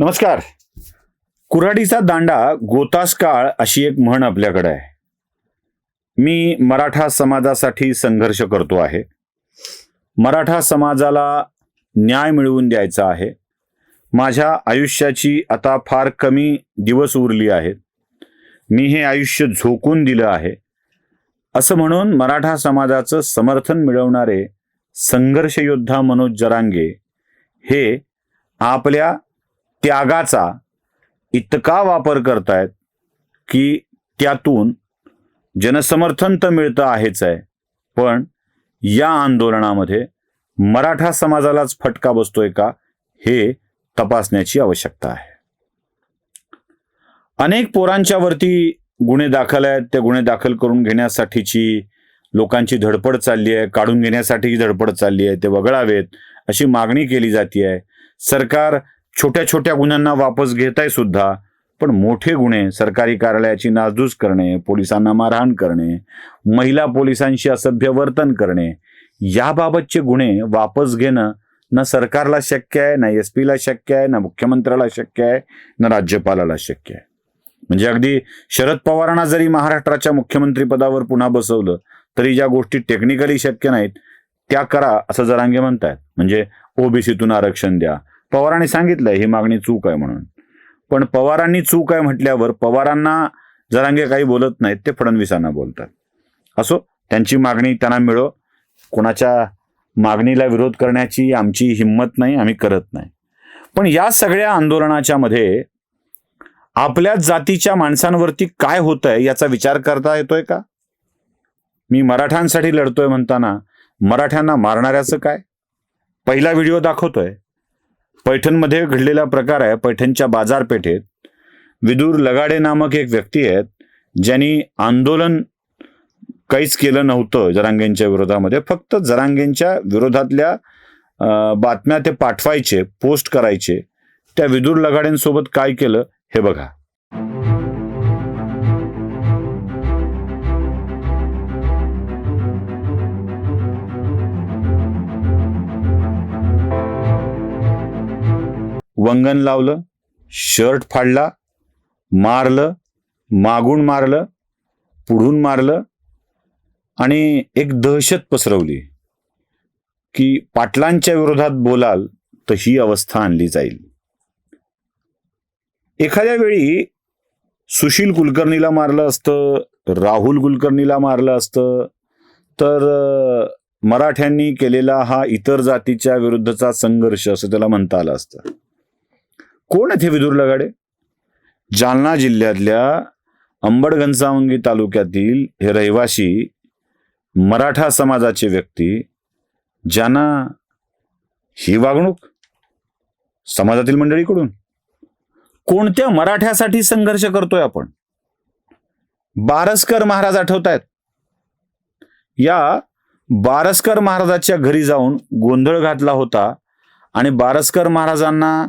नमस्कार. कुऱ्हाडीचा दांडा गोतास काळ अशी एक म्हण आपल्याकडे आहे. मी मराठा समाजासाठी संघर्ष करतो आहे. मराठा समाजाला न्याय मिळवून द्यायचा आहे. माझ्या आयुष्याची आता फार कमी दिवस उरली आहेत. मी हे आयुष्य झोकून दिलं आहे. असं म्हणून मराठा समाजाचं समर्थन मिळवणारे संघर्ष योद्धा मनोज जरांगे हे आपल्या त्यागाचा इतका वापर करतायत की त्यातून जनसमर्थन तर मिळतं आहेच आहे. पण या आंदोलनामध्ये मराठा समाजालाच फटका बसतोय का हे तपासण्याची आवश्यकता आहे. अनेक पोरांच्या वरती गुन्हे दाखल आहेत. त्या गुन्हे दाखल करून घेण्यासाठीची लोकांची धडपड चालली आहे. काढून घेण्यासाठीची धडपड चालली आहे. ते वगळावेत अशी मागणी केली जाते आहे सरकार छोट्या छोट्या गुन्ह्यांना वापस घेत आहे सुद्धा पण मोठे गुन्हे सरकारी कार्यालयाची नासधूस करणे पोलिसांना मारहाण करणे महिला पोलिसांशी असभ्य वर्तन करणे याबाबतचे गुन्हे वापस घेणं ना सरकारला शक्य आहे ना एस पीला शक्य आहे ना मुख्यमंत्र्याला शक्य आहे ना राज्यपालाला शक्य आहे. म्हणजे अगदी शरद पवारांना जरी महाराष्ट्राच्या मुख्यमंत्रीपदावर पुन्हा बसवलं तरी ज्या गोष्टी टेक्निकली शक्य नाहीत त्या करा असं जरांगे म्हणतायत. म्हणजे ओबीसीतून आरक्षण द्या पवारांनी सांगितलंय ही मागणी चूक आहे म्हणून. पण पवारांनी चूक आहे म्हटल्यावर पवारांना जरांगे काही बोलत नाहीत ते फडणवीसांना बोलतात. असो त्यांची मागणी त्यांना मिळो. कोणाच्या मागणीला विरोध करण्याची आमची हिंमत नाही आम्ही करत नाही. पण या सगळ्या आंदोलनाच्या मध्ये आपल्या जातीच्या माणसांवरती काय होत आहे याचा विचार करता येतोय का? मी मराठ्यांसाठी लढतोय म्हणताना मराठ्यांना मारणाऱ्याचं काय? पहिला व्हिडिओ दाखवतोय. पैठणमध्ये घडलेला प्रकार आहे. पैठणच्या बाजारपेठेत विदूर लगाडे नामक एक व्यक्ती आहेत ज्यांनी आंदोलन काहीच केलं नव्हतं जरांगेंच्या विरोधामध्ये. फक्त जरांगेंच्या विरोधातल्या बातम्या ते पाठवायचे पोस्ट करायचे. त्या विदूर लगाडेंसोबत काय केलं हे बघा. वंगण लावलं शर्ट फाडला मारलं मागून मारलं पुढून मारलं आणि एक दहशत पसरवली की पाटलांच्या विरोधात बोलाल तर ही अवस्था आणली जाईल. एखाद्या वेळी सुशील कुलकर्णीला मारलं असतं राहुल कुलकर्णीला मारलं असतं तर मराठ्यांनी केलेला हा इतर जातीच्या विरुद्धचा संघर्ष असं त्याला म्हणता आलं असतं. कोण आहेत हे विदुर लगाडे? जालना जिल्ह्यातल्या अंबडगंजावंगी तालुक्यातील हे रहिवासी मराठा समाजाचे व्यक्ती ज्यांना ही वागणूक समाजातील मंडळीकडून कोणत्या मराठ्यासाठी संघर्ष करतोय आपण? बारसकर महाराज आठवतायत. या बारसकर महाराजाच्या घरी जाऊन गोंधळ घातला होता आणि बारसकर महाराजांना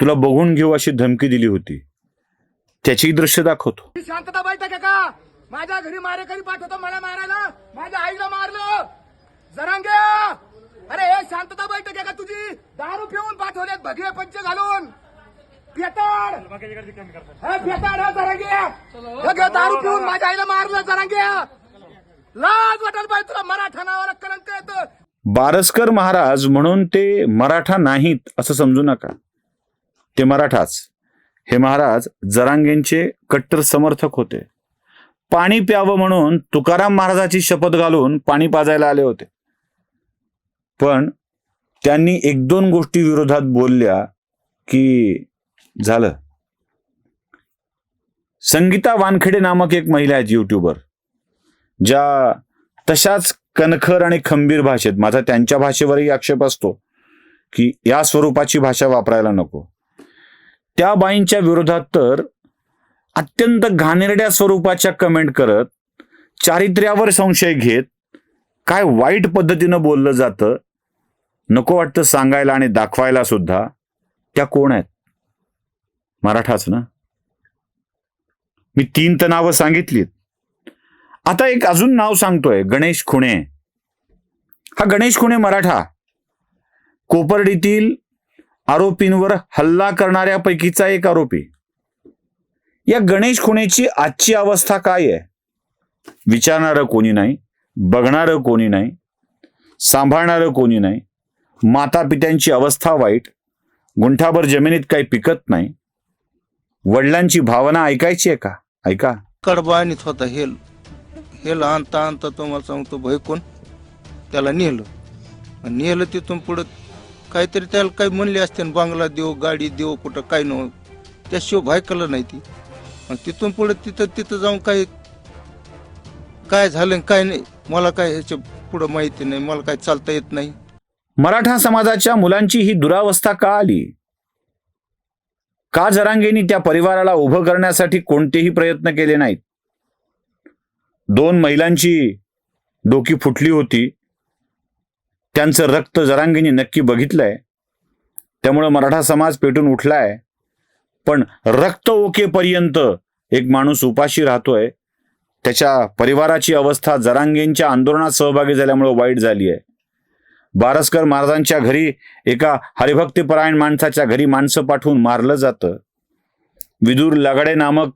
तुला बघून घेऊ अशी धमकी दिली होती. त्याची दृश्य दाखवतो. शांतता आहे का माझ्या घरी मारेकरी पाठवतो मला मारायला. माझ्या आईला मारलं. जरांगे! अरे हे शांतता बैठक आहे का तुझी दारू पिऊन पाठवलेत भगवे पंच घालून. पेताड हे पेताड हा जरांगे! हे घे दारू पिऊन माझ्या आईला मारलं जरांगे! लाज वाटत पाहिजे तुला मराठा नावाला कलंक येतं. बारसकर महाराज म्हणून ते मराठा नाहीत असं समजू नका. ते मराठाच. हे महाराज जरांगेंचे कट्टर समर्थक होते. पाणी प्यावं म्हणून तुकाराम महाराजाची शपथ घालून पाणी पाजायला आले होते. पण त्यांनी एक दोन गोष्टी विरोधात बोलल्या की झालं. संगीता वानखेडे नामक एक महिला आहेत युट्यूबर ज्या तशाच कणखर आणि खंबीर भाषेत माझा त्यांच्या भाषेवरही आक्षेप असतो की या स्वरूपाची भाषा वापरायला नको. त्या बाईंच्या विरोधात तर अत्यंत घाणेरड्या स्वरूपाच्या कमेंट करत चारित्र्यावर संशय घेत काय वाईट पद्धतीनं बोललं जातं नको वाटतं सांगायला आणि दाखवायला सुद्धा त्या कोण आहेत? मराठाच ना? मी तीन तर नावं सांगितलीत. आता एक अजून नाव सांगतोय गणेश खुणे. हा गणेश खुणे मराठा. कोपर्डीतील आरोपींवर हल्ला करणाऱ्यापैकीचा एक आरोपी. या गणेश खुणेची आजची अवस्था काय आहे? विचारणारं कोणी नाही बघणारं कोणी नाही सांभाळणारं कोणी नाही माता पित्यांची अवस्था वाईट गुंठाभर जमिनीत काही पिकत नाही. वडिलांची भावना ऐकायची आहे का? ऐका. कडबा होता हेल हेल आणता आणता तुम्हाला सांगतो भय कोण त्याला नेलं. नेलं तिथून पुढं काहीतरी त्याला काही म्हणले असते ना, बांगला देऊ गाडी देऊ कुठं काय न. त्याशिवाय भायकलं नाही ती. आणि तिथून पुढे तिथं तिथं जाऊन काही काय झालं आणि काय नाही मला काय ह्याच्या पुढं माहिती नाही मला काय चालता येत नाही. मराठा समाजाच्या मुलांची ही दुरावस्था का आली? का जरांगेनी त्या परिवाराला उभं करण्यासाठी कोणतेही प्रयत्न केले नाहीत? दोन महिलांची डोकी फुटली होती. त्यांचं रक्त जरांगीने नक्की बघितलंय. त्यामुळं मराठा समाज पेटून उठलाय. पण रक्त ओकेपर्यंत एक माणूस उपाशी राहतोय. त्याच्या परिवाराची अवस्था जरांगेंच्या आंदोलनात सहभागी झाल्यामुळे वाईट झाली आहे बारसकर महाराजांच्या घरी एका हरिभक्तीपरायण माणसाच्या घरी माणसं पाठवून मारलं जातं. विदूर लगाडे नामक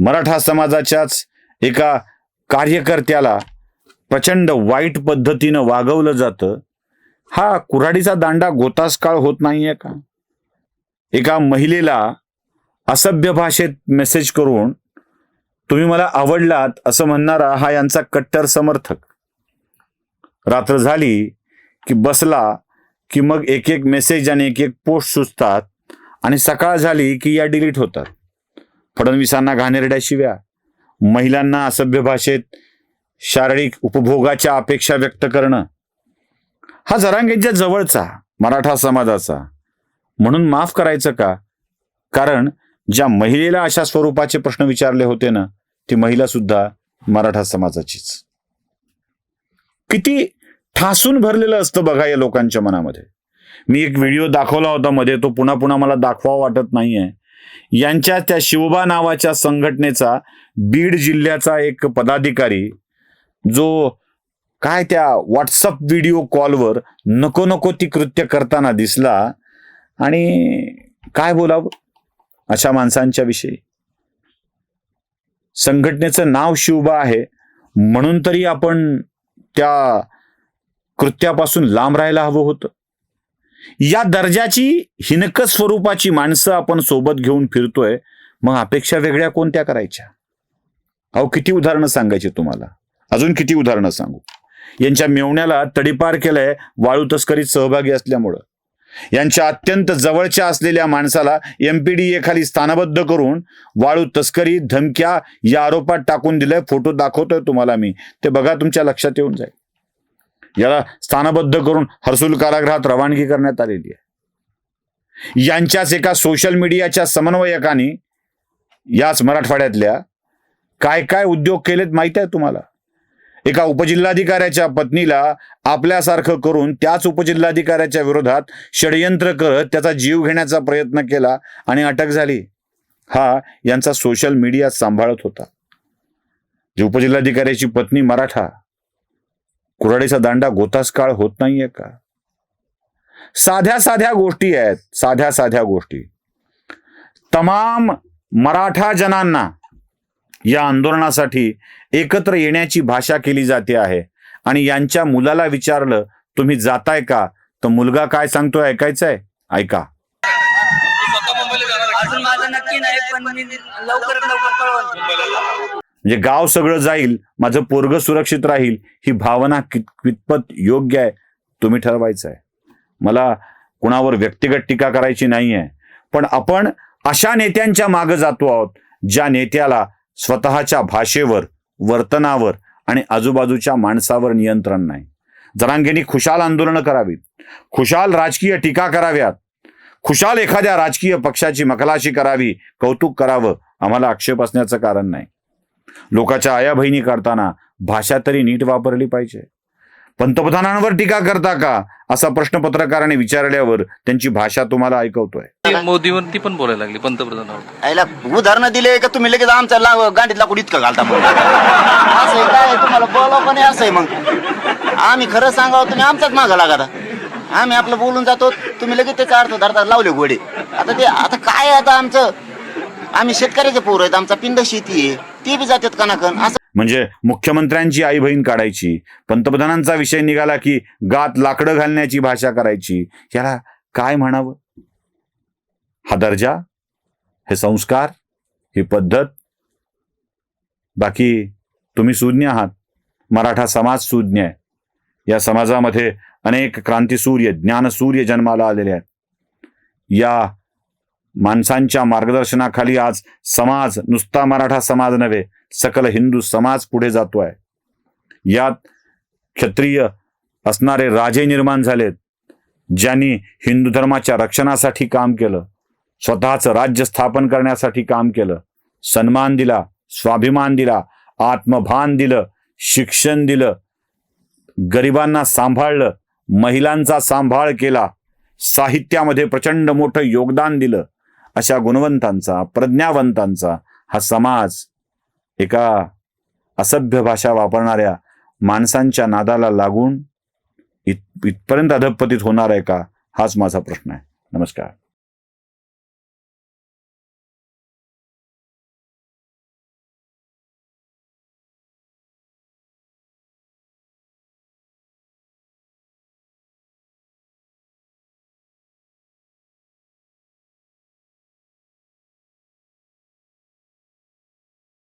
मराठा समाजाच्याच एका कार्यकर्त्याला प्रचंड वाईट पद्धतीनं वागवलं जातं. हा कुऱ्हाडीचा दांडा गोतास काळ होत नाहीये का? एका महिलेला असभ्य भाषेत मेसेज करून तुम्ही मला आवडलात असं म्हणणारा हा यांचा कट्टर समर्थक. रात्र झाली की बसला की मग एक एक मेसेज आणि एक एक पोस्ट सुचतात आणि सकाळ झाली की या डिलीट होतात. फडणवीसांना घाणेरड्या शिव्या महिलांना असभ्य भाषेत शारीरिक उपभोगाच्या अपेक्षा व्यक्त करणं हा जरांगेंच्या जवळचा मराठा समाजाचा. म्हणून माफ करायचं का? कारण ज्या महिलेला अशा स्वरूपाचे प्रश्न विचारले होते ना ती महिला सुद्धा मराठा समाजाचीच. किती ठासून भरलेलं असतं बघा या लोकांच्या मनामध्ये. मी एक व्हिडिओ दाखवला होता मध्ये तो पुन्हा पुन्हा मला दाखवा वाटत नाहीये. यांच्या त्या शिवबा नावाच्या संघटनेचा बीड जिल्ह्याचा एक पदाधिकारी जो काय त्या व्हॉट्सअप व्हिडिओ कॉलवर नको नको ती कृत्य करताना दिसला आणि काय बोलावं अशा माणसांच्या विषयी? संघटनेचं नाव शिवबा आहे. म्हणून तरी आपण त्या कृत्यापासून लांब राहायला हवं होतं. या दर्जाची हिनक स्वरूपाची माणसं आपण सोबत घेऊन फिरतोय मग अपेक्षा वेगळ्या कोणत्या करायच्या? अहो किती उदाहरणं सांगायची तुम्हाला? अजून किती उदाहरणं सांगू? यांच्या मेवण्याला तडीपार केलंय वाळू तस्करीत सहभागी असल्यामुळं. यांच्या अत्यंत जवळच्या असलेल्या माणसाला एमपीडीए खाली स्थानबद्ध करून वाळू तस्करी धमक्या या आरोपात टाकून दिलंय. फोटो दाखवतोय तुम्हाला मी. ते बघा तुमच्या लक्षात येऊन जाईल. याला स्थानबद्ध करून हर्सुल कारागृहात रवानगी करण्यात आलेली आहे. यांच्याच एका सोशल मीडियाच्या समन्वयकाने याच मराठवाड्यातल्या काय काय उद्योग केलेत माहीत आहे तुम्हाला? एका उपजिल्हाधिकाऱ्याच्या पत्नीला आपल्यासारखं करून त्याच उपजिल्हाधिकाऱ्याच्या विरोधात षडयंत्र करत त्याचा जीव घेण्याचा प्रयत्न केला आणि अटक झाली. हा यांचा सोशल मीडिया सांभाळत होता. जी उपजिल्हाधिकाऱ्याची पत्नी मराठा कुऱ्हाडीचा दांडा गोतास काळ होत नाहीये का? साध्या साध्या गोष्टी आहेत साध्या साध्या गोष्टी. तमाम मराठा जनांना या आंदोलनासाठी एकत्र येण्याची भाषा केली जाते आहे. आणि यांच्या मुलाला विचारलं तुम्ही जाताय का? तर मुलगा काय सांगतोय ऐका. लवकरात लवकर कळवतो म्हणजे गाव सगळं जाईल माझं पोरग सुरक्षित राहील ही भावना कित कितपत योग्य आहे तुम्ही ठरवायचं आहे. मला कुणावर व्यक्तिगत टीका करायची नाही आहे पण आपण अशा नेत्यांच्या मागे जातो आहोत ज्या नेत्याला स्वतःच्या भाषेवर वर्तनावर आणि आजूबाजूच्या माणसावर नियंत्रण नाही. जरांगेनी खुशाल आंदोलनं करावीत. खुशाल राजकीय टीका कराव्यात. खुशाल एखाद्या राजकीय पक्षाची मखलाशी करावी कौतुक करावं आम्हाला आक्षेप असण्याचं कारण नाही. लोकाच्या आया बहिणी काढताना भाषा तरी नीट वापरली पाहिजे. पंतप्रधानांवर टीका करता का? असा प्रश्न पत्रकाराने विचारल्यावर त्यांची भाषा तुम्हाला ऐकवतोय. मोदीवरती पण बोलायला लागले पंतप्रधानावर. उदाहरणं दिले का तुम्ही लगेच आमच्या ला- गांडीत लाकूड इतकं घालता मग असं आहे काय? तुम्हाला बोलावं पण असं आहे मग. आम्ही खरं सांगावं तुम्ही आमचाच मागं लागा आम्ही आपलं बोलून जातो तुम्ही लगेच त्याचा अर्थ धरता लावले घोडे. आता ते आता काय आता आमचं? आम्ही शेतकऱ्याचे पोर आहेत आमचा पिंड शेती आहे. ते बी जातात कनाकन असं म्हणजे मुख्यमंत्र्यांची आई बहीण काढायची पंतप्रधानांचा विषय निघाला की गात लाकडं घालण्याची भाषा करायची याला काय म्हणावं? हा दर्जा? हे संस्कार? ही पद्धत? बाकी तुम्ही सुज्ञ आहात. मराठा समाज सुज्ञ आहे. या समाजामध्ये अनेक क्रांतीसूर्य ज्ञानसूर्य जन्माला आलेले आहेत. या माणसांच्या मार्गदर्शनाखाली आज समाज नुसता मराठा समाज नव्हे सकल हिंदू समाज पुढे जातो आहे यात क्षत्रिय असणारे राजे निर्माण झालेत ज्यांनी हिंदू धर्माच्या रक्षणासाठी काम केलं स्वतःचं राज्य स्थापन करण्यासाठी काम केलं सन्मान दिला स्वाभिमान दिला आत्मभान दिलं शिक्षण दिलं गरिबांना सांभाळलं महिलांचा सांभाळ केला साहित्यामध्ये प्रचंड मोठं योगदान दिलं अशा गुणवंतांचा प्रज्ञावंतांचा हा समाज एका असभ्य भाषा वापरणाऱ्या माणसांच्या नादाला लागून इत इथपर्यंत अधपतित होणार आहे का? हाच माझा प्रश्न आहे. नमस्कार.